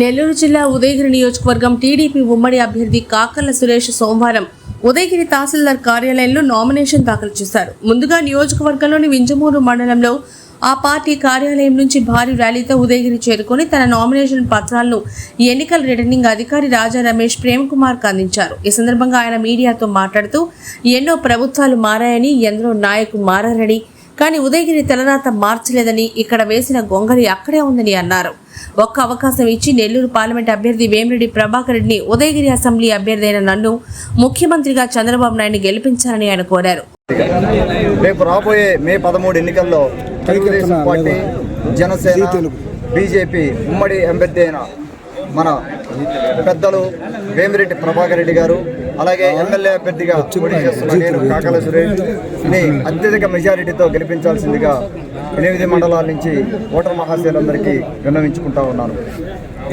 నెల్లూరు జిల్లా ఉదయగిరి నియోజకవర్గం టీడీపీ ఉమ్మడి అభ్యర్థి కాకర్ల సురేష్ సోమవారం ఉదయగిరి తహసీల్దార్ కార్యాలయంలో నామినేషన్ దాఖలు చేశారు. ముందుగా నియోజకవర్గంలోని వింజమూరు మండలంలో ఆ పార్టీ కార్యాలయం నుంచి భారీ ర్యాలీతో ఉదయగిరి చేరుకొని తన నామినేషన్ పత్రాలను ఎన్నికల రిటర్నింగ్ అధికారి రాజా రమేష్ ప్రేమ్ కుమార్కు అందించారు. ఈ సందర్భంగా ఆయన మీడియాతో మాట్లాడుతూ ఎన్నో ప్రభుత్వాలు మారాయని ఎందరో నాయకులు మారారని కానీ ఉదయగిరి తెలరాత మార్చలేదని ఇక్కడ వేసిన గొంగలి అక్కడే ఉందని అన్నారు. ఒక్క అవకాశం ఇచ్చి నెల్లూరు పార్లమెంట్ అభ్యర్థి వేమిరెడ్డి ప్రభాకర్ రెడ్డిని ఉదయగిరి అసెంబ్లీ అభ్యర్థి అయిన నన్ను ముఖ్యమంత్రిగా చంద్రబాబు నాయుడు గెలిపించాలని ఆయన కోరారు. రేపు రాబోయే మే పదమూడు ఎన్నికల్లో తెలుగుదేశం పార్టీ జనసేన బీజేపీ ఉమ్మడి అభ్యర్థి అయిన మన పెద్దలు వేమిరెడ్డి ప్రభాకర్ రెడ్డి గారు అలాగే ఎమ్మెల్యే అభ్యర్థిగా పోటీ చేస్తున్న నేను కాకల సురేష్ని అత్యధిక మెజారిటీతో గెలిపించాల్సిందిగా ఎనిమిది మండలాల నుంచి ఓటర్ మహాశయులందరికీ విన్నవించుకుంటా ఉన్నాను.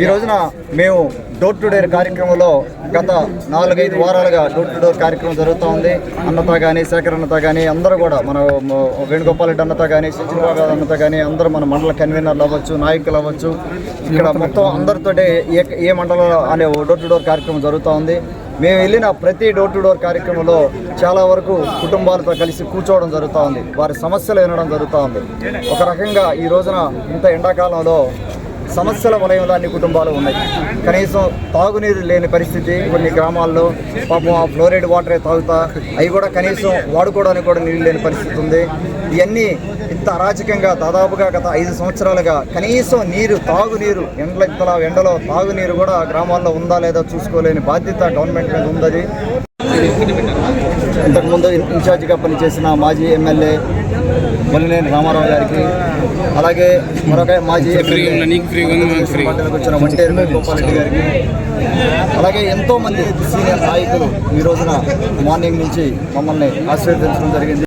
ఈ రోజున మేము డోర్ టు డోర్ కార్యక్రమంలో గత నాలుగైదు వారాలుగా డోర్ టు డోర్ కార్యక్రమం జరుగుతూ ఉంది. అన్నత కానీ శేఖర్ అన్నత కానీ అందరూ కూడా మన మ- వేణుగోపాల్ రెడ్డి అన్నత కానీ సచిన్బాబు అన్నత కానీ అందరూ మన మండల కన్వీనర్లు అవ్వచ్చు నాయకులు అవ్వచ్చు. ఇక్కడ మొత్తం అందరితోటి ఏ ఏ మండలం అనే డోర్ టు డోర్ కార్యక్రమం జరుగుతూ ఉంది. మేము వెళ్ళిన ప్రతి డోర్ టు డోర్ కార్యక్రమంలో చాలా వరకు కుటుంబాలతో కలిసి కూర్చోవడం జరుగుతూ ఉంది. వారి సమస్యలు వినడం జరుగుతూ ఉంది. ఒక రకంగా ఈ రోజున ఇంత ఎండాకాలంలో సమస్యల వలయంలో అన్ని కుటుంబాలు ఉన్నాయి. కనీసం తాగునీరు లేని పరిస్థితి కొన్ని గ్రామాల్లో పాపం ఆ ఫ్లోరైడ్ వాటరే తాగుతా అవి కూడా కనీసం వాడుకోవడానికి కూడా నీళ్ళు లేని పరిస్థితి ఉంది. ఇవన్నీ ఇంత అరాచకంగా దాదాపుగా గత ఐదు సంవత్సరాలుగా కనీసం నీరు తాగునీరు ఎండల ఎండలో తాగునీరు కూడా గ్రామాల్లో ఉందా లేదా చూసుకోలేని బాధ్యత గవర్నమెంట్ మీద ఉందది ఇంతకుముందు ఇన్ఛార్జిగా పనిచేసిన మాజీ ఎమ్మెల్యే వల్లినేని రామారావు గారికి అలాగే మరొక మాజీ వచ్చిన వంటేరు గోపాలరెడ్డి గారికి అలాగే ఎంతో మంది సీనియర్ నాయకులు ఈ రోజున మార్నింగ్ నుంచి మమ్మల్ని ఆశీర్వదించడం జరిగింది.